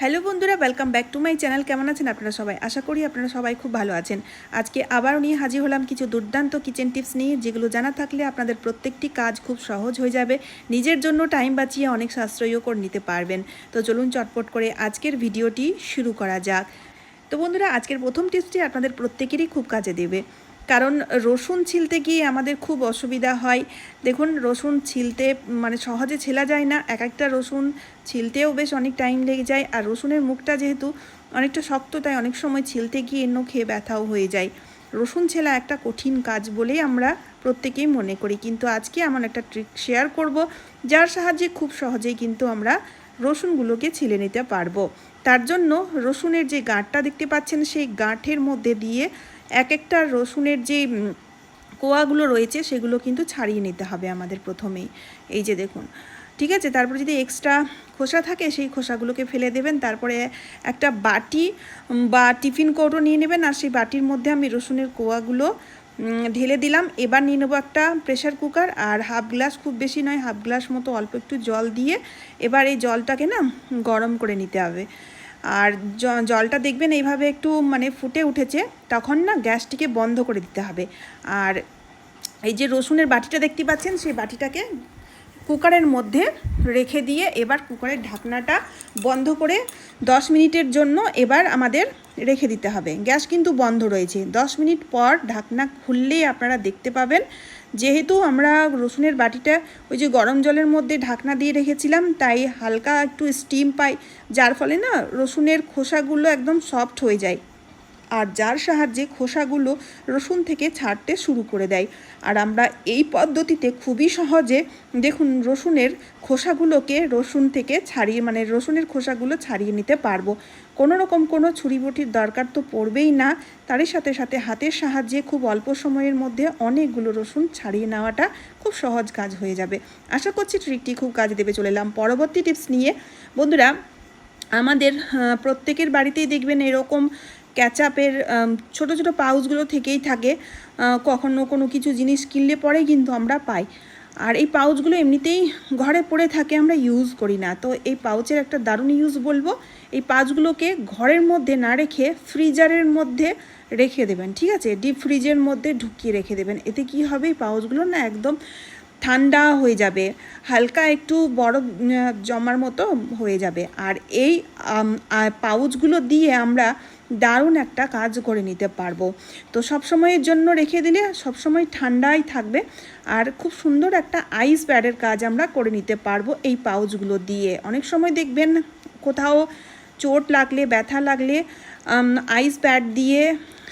Hello বন্ধুরা welcome back to my channel কেমন আছেন আপনারা সবাই? আশা করি আপনারা সবাই খুব ভালো আছেন। আজকে আবারও নিয়ে হাজির হলাম কিছু দুর্দান্ত কিচেন টিপস নিয়ে, যেগুলো জানা থাকলে আপনাদের প্রত্যেকটি কাজ খুব সহজ হয়ে যাবে। নিজের জন্য টাইম বাঁচিয়ে অনেক সাশ্রয়ও করে নিতে পারবেন। তো চলুন চটপট করে আজকের ভিডিওটি শুরু করা যাক। তো বন্ধুরা, আজকের প্রথম টিপসটি আপনাদের প্রত্যেকেরই খুব কাজে দেবে। কারণ রসুন ছিলতে গিয়ে আমাদের খুব অসুবিধা হয়। দেখুন, রসুন ছিলতে মানে সহজে ছেলা যায় না। এক একটা রসুন ছিলতেও বেশ অনেক টাইম লেগে যায়। আর রসুনের মুখটা যেহেতু অনেকটা শক্ত, তাই অনেক সময় ছিলতে গিয়ে খেয়ে ব্যথাও হয়ে যায়। রসুন ছেলা একটা কঠিন কাজ বলেই আমরা প্রত্যেকেই মনে করি। কিন্তু আজকে এমন একটা ট্রিক শেয়ার করব, যার সাহায্যে খুব সহজেই কিন্তু আমরা রসুনগুলোকে ছিলে নিতে পারব। তার জন্য রসুনের যে গাঁটটা দেখতে পাচ্ছেন, সেই গাঁঠের মধ্যে দিয়ে এক একটা রসুনের যে কোয়াগুলো রয়েছে সেগুলো কিন্তু ছাড়িয়ে নিতে হবে আমাদের প্রথমেই। এই যে দেখুন, ঠিক আছে? তারপর যদি এক্সট্রা খোসা থাকে, সেই খোসাগুলোকে ফেলে দেবেন। তারপরে একটা বাটি বা টিফিন কৌটো নিয়ে নেবেন। আর সেই বাটির মধ্যে আমি রসুনের কোয়াগুলো ঢেলে দিলাম। এবার নিয়ে নেব একটা প্রেশার কুকার আর হাফ গ্লাস খুব বেশি নয় হাফ গ্লাস মতো অল্প একটু জল দিয়ে এবার এই জলটাকে না, গরম করে নিতে হবে। আর জলটা দেখবেন এইভাবে একটু মানে ফুটে উঠেছে, তখন না গ্যাসটিকে বন্ধ করে দিতে হবে। আর এই যে রসুনের বাটিটা দেখতে পাচ্ছেন, সেই বাটিটাকে কুকারের মধ্যে রেখে দিয়ে এবার কুকারের ঢাকনাটা বন্ধ করে 10 মিনিটের জন্য এবার আমাদের রেখে দিতে হবে। গ্যাস কিন্তু বন্ধ রয়েছে। 10 মিনিট পর ঢাকনা খুললেই আপনারা দেখতে পাবেন যেহেতু আমরা রসুনের বাটিটা ওই যে গরম জলের মধ্যে ঢাকনা দিয়ে রেখেছিলাম, তাই হালকা একটু স্টিম পাই, যার ফলে না রসুনের খোসাগুলো একদম সফট হয়ে যায়। আর যার সাহায্যে খোসাগুলো রসুন থেকে ছাড়তে শুরু করে দেয়। আর আমরা এই পদ্ধতিতে খুবই সহজে দেখুন রসুনের খোসাগুলোকে রসুন থেকে ছাড়িয়ে মানে রসুনের খোসাগুলো ছাড়িয়ে নিতে পারব। কোনো রকম কোনো ছুরিবটির দরকার তো পড়বেই না। তারই সাথে সাথে হাতের সাহায্যে খুব অল্প সময়ের মধ্যে অনেকগুলো রসুন ছাড়িয়ে নেওয়াটা খুব সহজ কাজ হয়ে যাবে। আশা করছি ট্রিকটি খুব কাজে দেবে, চলে এলাম পরবর্তী টিপস নিয়ে। বন্ধুরা, আমাদের প্রত্যেকের বাড়িতেই দেখবেন এরকম ক্যাচাপের ছোট ছোট পাউচগুলো থেকেই থাকে। কখনো কোনো কিছু জিনিস কিনলে পরেই কিন্তু আমরা পাই। আর এই পাউচগুলো এমনিতেই ঘরে পড়ে থাকে, আমরা ইউজ করি না। তো এই পাউচের একটা দারুণ ইউজ বলব, এই পাউচগুলোকে ঘরের মধ্যে না রেখে ফ্রিজারের মধ্যে রেখে দেবেন, ঠিক আছে? ডিপ ফ্রিজের মধ্যে ঢুকিয়ে রেখে দেবেন। এতে কি হবে? এই পাউচগুলো না একদম ঠান্ডা হয়ে যাবে, হালকা একটু বরফ জমার মতো হয়ে যাবে। আর এই পাউচগুলো দিয়ে আমরা দারুণ একটা কাজ করে নিতে পারব। তো সব সময়ের জন্য রেখে দিলে সব সময় ঠান্ডাই থাকবে। আর খুব সুন্দর একটা আইস প্যাডের কাজ আমরা করে নিতে পারব এই পাউচগুলো দিয়ে। অনেক সময় দেখবেন কোথাও চোট লাগলে, ব্যথা লাগলে আইস প্যাড দিয়ে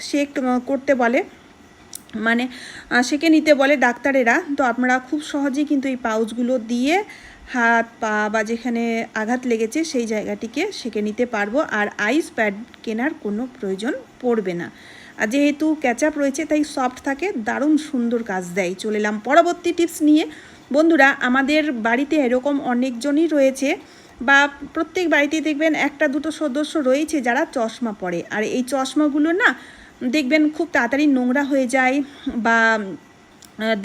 শেক করতে বলে। মানে সেকে নিতে বলে ডাক্তারেরা। তো আপনারা খুব সহজেই কিন্তু এই পাউচগুলো দিয়ে হাত, পা বা যেখানে আঘাত লেগেছে সেই জায়গাটিকে সেকে নিতে পারব। আর আইস প্যাড কেনার কোনো প্রয়োজন পড়বে না। আর যেহেতু ক্যাচাপ রয়েছে, তাই সফট থাকে, দারুণ সুন্দর কাজ দেয়। চলে এলাম পরবর্তী টিপস নিয়ে। বন্ধুরা, আমাদের বাড়িতে এরকম অনেকজনই রয়েছে বা প্রত্যেক বাড়িতেই দেখবেন একটা, দুটো সদস্য রয়েছে যারা চশমা পরে। আর এই চশমাগুলো না, দেখবেন খুব তাড়াতাড়ি নোংরা হয়ে যায় বা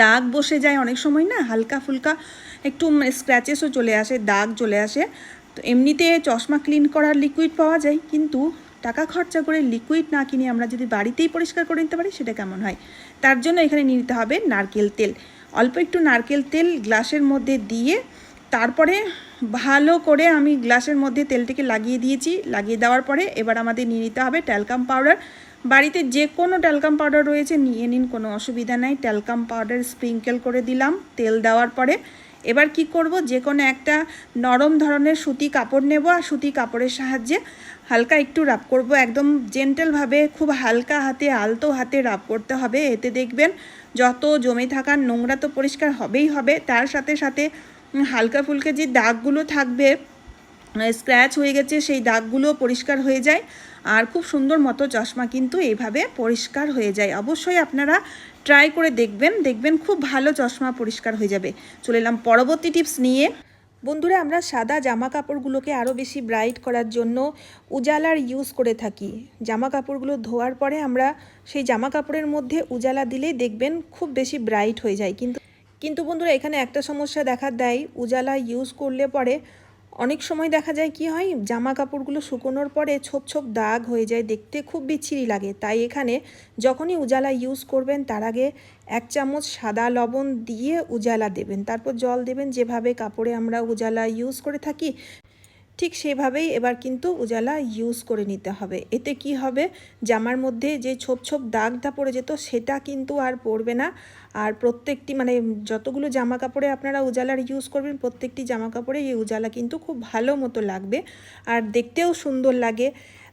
দাগ বসে যায় অনেক সময় না হালকা ফুলকা একটু স্ক্র্যাচেসও চলে আসে, দাগ চলে আসে। তো এমনিতে চশমা ক্লিন করার লিকুইড পাওয়া যায়, কিন্তু টাকা খরচা করে লিকুইড না কিনে আমরা যদি বাড়িতেই পরিষ্কার করে নিতে পারি, সেটা কেমন হয়? তার জন্য এখানে নিয়ে নিতে হবে নারকেল তেল। অল্প একটু নারকেল তেল গ্লাসের মধ্যে দিয়ে, তারপরে ভালো করে আমি গ্লাসের মধ্যে তেলটিকে লাগিয়ে দিয়েছি। লাগিয়ে দেওয়ার পরে এবার আমাদের নিয়ে নিতে হবে ট্যালকাম পাউডার বাড়িতে যে কোনো ট্যালকাম পাউডার রয়েছে, নিয়ে নিন, কোনো অসুবিধা নাই। ট্যালকাম পাউডার স্প্রিঙ্কেল করে দিলাম, তেল দেওয়ার পরে এবার কি করব? যে কোনো একটা নরম ধরনের সুতি কাপড় নেব আর সুতি কাপড়ের সাহায্যে হালকা একটু রাব করব। একদম জেন্টেলভাবে খুব হালকা হাতে, আলতো হাতে রাব করতে হবে। এতে দেখবেন যত জমে থাকা নোংরা তো পরিষ্কার হবেই হবে। তার সাথে সাথে হালকা ফুলকা যে দাগগুলো থাকবে স্ক্র্যাচ হয়ে গেছে, সেই দাগগুলো পরিষ্কার হয়ে যায়। আর খুব সুন্দর মতো চশমা কিন্তু এইভাবে পরিষ্কার হয়ে যায়। অবশ্যই আপনারা ট্রাই করে দেখবেন দেখবেন খুব ভালো চশমা পরিষ্কার হয়ে যাবে। চলে এলাম পরবর্তী টিপস নিয়ে। বন্ধুরা, আমরা সাদা জামা কাপড়গুলোকে আরও বেশি ব্রাইট করার জন্য উজালার ইউজ করে থাকি। জামা কাপড়গুলো ধোয়ার পরে আমরা সেই জামা কাপড়ের মধ্যে উজালা দিলেই দেখবেন খুব বেশি ব্রাইট হয়ে যায়। কিন্তু কিন্তু বন্ধুরা, এখানে একটা সমস্যা দেখা দেয়। উজালা ইউজ করলে পরে অনেক সময় দেখা যায় কি হয় জামা কাপড়গুলো শুকোনোর পরে ছোপ ছোপ দাগ হয়ে যায়, দেখতে খুব বিচ্ছিরি লাগে। তাই এখানে যখনই উজালা ইউজ করবেন, তার আগে এক চামচ সাদা লবণ দিয়ে উজালা দেবেন। তারপর জল দেবেন, যেভাবে কাপড়ে আমরা উজালা ইউজ করে থাকি, ঠিক সেভাবেই এবার কিন্তু উজালা ইউজ করে নিতে হবে। এতে কি হবে, জামার মধ্যে যে ছোপ ছোপ দাগটা পড়ে যেত, সেটা কিন্তু আর পড়বে না। আর প্রত্যেকটি মানে যতগুলো জামা কাপড়ে আপনারা উজালার ইউজ করবেন, প্রত্যেকটি জামা কাপড়ে এই উজালা কিন্তু খুব ভালো মতো লাগবে আর দেখতেও সুন্দর লাগে।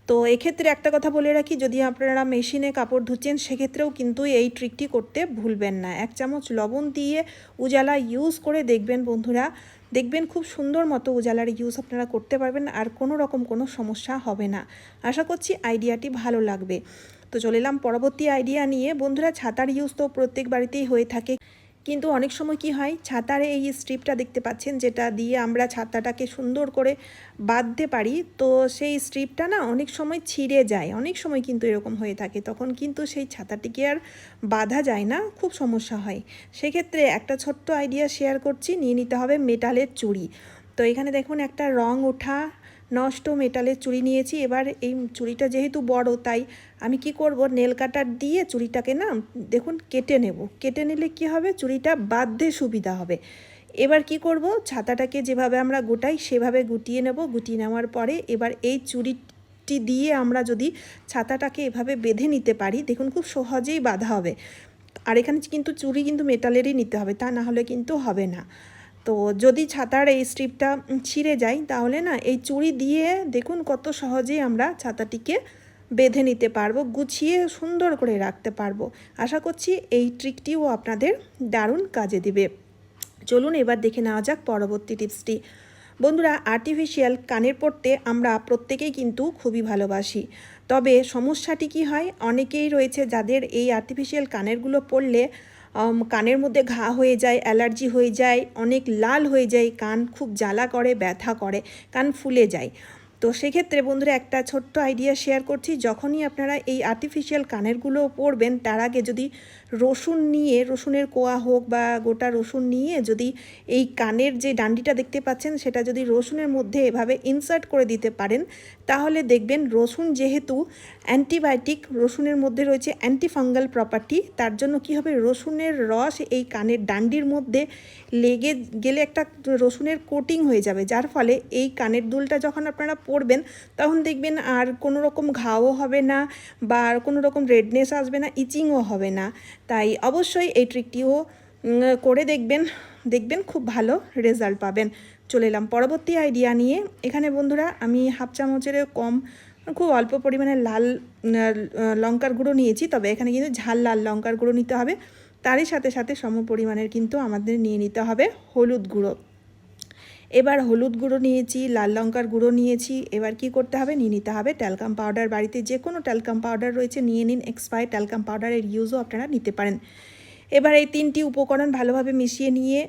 তো এক্ষেত্রে একটা কথা বলে রাখি, যদি আপনারা মেশিনে কাপড় ধুচ্ছেন, সেক্ষেত্রেও কিন্তু এই ট্রিকটি করতে ভুলবেন না। এক চামচ লবণ দিয়ে উজালা ইউজ করে দেখবেন বন্ধুরা। দেখবেন খুব সুন্দর মতো উজালার ইউজ আপনারা করতে পারবেন আর কোনো রকম কোনো সমস্যা হবে না। আশা করছি আইডিয়াটি ভালো লাগবে। তো চলে এলাম পরবর্তী আইডিয়া নিয়ে। বন্ধুরা, ছাতার ইউজ তো প্রত্যেক বাড়িতেই হয়ে থাকে। কিন্তু অনেক সময় কি হয়, ছাতারে এই স্ট্রিপটা দেখতে পাচ্ছেন, যেটা দিয়ে আমরা ছাতাটাকে সুন্দর করে বাঁধতে পারি, তো সেই স্ট্রিপটা না অনেক সময় ছিঁড়ে যায়। অনেক সময় কিন্তু এরকম হয়ে থাকে। তখন কিন্তু সেই ছাতাটিকে আর বাঁধা যায় না, খুব সমস্যা হয়। সেক্ষেত্রে একটা ছোট্ট আইডিয়া শেয়ার করছি, নিয়ে নিতে হবে মেটালের চুড়ি। তো এখানে দেখুন, একটা রং ওঠা নষ্ট মেটালের চুড়ি নিয়েছি। এবার এই চুড়িটা যেহেতু বড়, তাই আমি কি করব? নেল কাটার দিয়ে চুড়িটাকে না, দেখুন, কেটে নেব। কেটে নিলে কি হবে? চুড়িটা বাঁধতে সুবিধা হবে। এবার কি করব? ছাতাটাকে যেভাবে আমরা গোটাই, সেভাবে গুটিয়ে নেব। গুটিয়ে নেওয়ার পরে এবার এই চুড়িটি দিয়ে আমরা যদি ছাতাটাকে এভাবে বেঁধে নিতে পারি, দেখুন, খুব সহজেই বাঁধা হবে। আর এখানে কিন্তু চুড়ি কিন্তু মেটালেরই নিতে হবে, তা না হলে কিন্তু হবে না। তো যদি ছাতার এই স্ট্রিপটা ছিঁড়ে যায়, তাহলে না এই চুড়ি দিয়ে দেখুন কত সহজেই আমরা ছাতাটিকে বেঁধে নিতে পারব, গুছিয়ে সুন্দর করে রাখতে পারব। আশা করছি এই ট্রিকটিও আপনাদের দারুণ কাজে দিবে। চলুন এবার দেখে নেওয়া যাক পরবর্তী টিপসটি বন্ধুরা আর্টিফিশিয়াল কানের পড়তে আমরা প্রত্যেকেই কিন্তু খুবই ভালোবাসি। তবে সমস্যাটি কি হয়? অনেকেই রয়েছে যাদের এই আর্টিফিশিয়াল কানেরগুলো পড়লে কানের মধ্যে ঘা হয়ে যায়, অ্যালার্জি হয়ে যায়, অনেক লাল হয়ে যায়, কান খুব জ্বালা করে, ব্যথা করে, কান ফুলে যায়। তো সেক্ষেত্রে বন্ধুরা একটা ছোট্ট আইডিয়া শেয়ার করছি, যখনই আপনারা এই আর্টিফিশিয়াল কানেরগুলো পরবেন, তার আগে যদি রসুন নিয়ে, রসুনের কোয়া হোক বা গোটা রসুন নিয়ে যদি এই কানের যে ডান্ডিটা দেখতে পাচ্ছেন, সেটা যদি রসুনের মধ্যে এভাবে ইনসার্ট করে দিতে পারেন, তাহলে দেখবেন রসুন যেহেতু অ্যান্টিবায়োটিক রসুনের মধ্যে রয়েছে অ্যান্টিফাঙ্গাল প্রপার্টি তার জন্য কি হবে? রসুনের রস এই কানের ডান্ডির মধ্যে লেগে গেলে একটা রসুনের কোটিং হয়ে যাবে। যার ফলে এই কানের দুলটা যখন আপনারা পরবেন তখন দেখবেন আর কোনো রকম ঘাও হবে না বা আর কোনো রকম রেডনেস আসবে না ইচিংও হবে না। তাই অবশ্যই এই ট্রিকটিও করে দেখবেন দেখবেন খুব ভালো রেজাল্ট পাবেন। চলে এলাম পরবর্তী আইডিয়া নিয়ে। এখানে বন্ধুরা আমি হাফ চামচের কম, খুব অল্প পরিমাণে লাল লঙ্কার গুঁড়ো নিয়েছি, তবে এখানে কিন্তু ঝাল লাল লঙ্কার গুঁড়ো নিতে হবে। তারই সাথে সাথে সম পরিমাণের কিন্তু আমাদের নিয়ে নিতে হবে হলুদ গুঁড়ো। এবার হলুদ গুঁড়ো নিয়েছি, লাল লঙ্কার গুঁড়ো নিয়েছি। এবার কি করতে হবে? নিয়ে নিতে হবে ট্যালকাম পাউডার বাড়িতে যে কোনো ট্যালকাম পাউডার রয়েছে, নিয়ে নিন। এক্সপায়ার ট্যালকাম পাউডারের ইউজও আপনারা নিতে পারেন। এবার এই তিনটি উপকরণ ভালোভাবে মিশিয়ে নিয়ে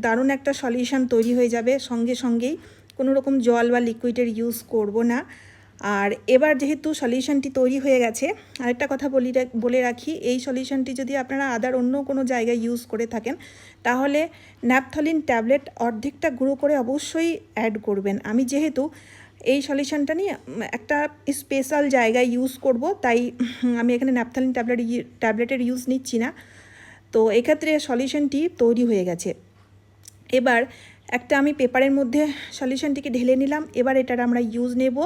দারুণ একটা সলিউশন তৈরি হয়ে যাবে। সঙ্গে সঙ্গেই কোনো রকম জল বা লিকুইডের ইউজ করব না। আর এবার যেহেতু সলিউশনটি তৈরি হয়ে গেছে, আরেকটা কথা বলি বলে রাখি, এই সলিউশনটি যদি আপনারা আদার অন্য কোনো জায়গায় ইউজ করে থাকেন, তাহলে ন্যাপথলিন ট্যাবলেট অর্ধেকটা গুঁড়ো করে অবশ্যই অ্যাড করবেন। আমি যেহেতু এই সলিউশনটা নিয়ে একটা স্পেশাল জায়গায় ইউজ করব, তাই আমি এখানে ন্যাপথলিন ট্যাবলেট ট্যাবলেটের ইউজ নিচ্ছি না। তো এক্ষেত্রে সলিউশনটি তৈরি হয়ে গেছে। এবার একটা আমি পেপারের মধ্যে সলিউশনটিকে ঢেলে নিলাম, এবার এটার আমরা ইউজ নেব।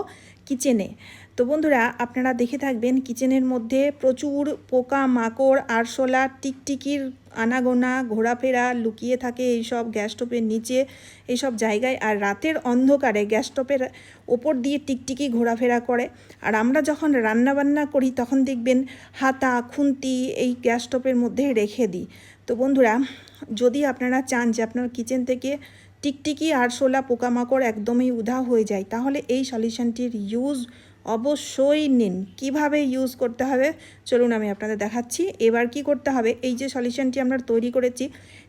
কিচেনে। তো বন্ধুরা, আপনারা দেখে থাকবেন কিচেনের মধ্যে প্রচুর পোকা মাকড় আরশোলা, টিকটিকির আনাগোনা, ঘোরাফেরা লুকিয়ে থাকে এইসব গ্যাস স্টোভের নিচে, এইসব জায়গায়। আর রাতের অন্ধকারে গ্যাস স্টোভের ওপর দিয়ে টিকটিকি ঘোরাফেরা করে। আর আমরা যখন রান্না বান্না করি, তখন দেখবেন হাতা, খুন্তি এই গ্যাস স্টোভের মধ্যে রেখে দিই। তো বন্ধুরা, যদি আপনারা চান যে আপনার কিচেন থেকে টিকটিকি আর শোলা পোকামাকড় একদমই উধা হয়ে যায়। তাহলে এই সলিউশনটির ইউজ অবশ্যই নিন। কীভাবে ইউজ করতে হবে? চলুন আমি আপনাদের দেখাচ্ছি। এবার কি করতে হবে? এই যে সলিউশনটি আমরা তৈরি করেছি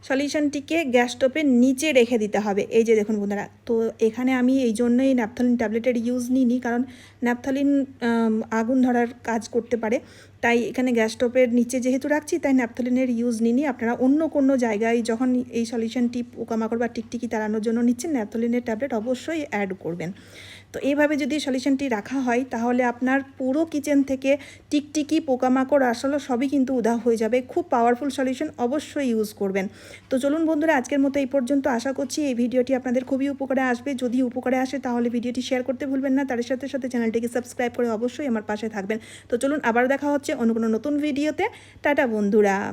সলিউশনটিকে গ্যাস স্টোভের নিচে রেখে দিতে হবে। এই যে দেখুন বন্ধুরা, তো এখানে আমি এই জন্যই ন্যাপথলিন ট্যাবলেটের ইউজ নিইনি, কারণ ন্যাপথলিন আগুন ধরার কাজ করতে পারে। তাই এখানে গ্যাস স্টোভের নিচে যেহেতু রাখছি, তাই ন্যাপথলিনের ইউজ নিইনি। আপনারা অন্য কোনো জায়গায় যখন এই সলিউশনটি পোকামাকড় বা টিকটিকি তাড়ানোর জন্য নিচ্ছেন ন্যাপথলিনের ট্যাবলেট অবশ্যই অ্যাড করবেন। তো এইভাবে যদি সলিউশনটি রাখা হয়, তাহলে আপনার পুরো কিচেন থেকে টিকটিকি, পোকামাকড় আসলে, সবই কিন্তু উধাও হয়ে যাবে। খুব পাওয়ারফুল সলিউশন অবশ্যই ইউজ করবেন। তো চলুন বন্ধুরা, আজকের মতো এই পর্যন্ত আশা করছি এই ভিডিওটি আপনাদের খুবই উপকারে আসবে। যদি উপকারে আসে, তাহলে ভিডিওটি শেয়ার করতে ভুলবেন না। তার সাথে সাথে চ্যানেলটিকে সাবস্ক্রাইব করে অবশ্যই আমার পাশে থাকবেন। তো চলুন, আবার দেখা হচ্ছে অন্য কোনো নতুন ভিডিওতে। টাটা বন্ধুরা।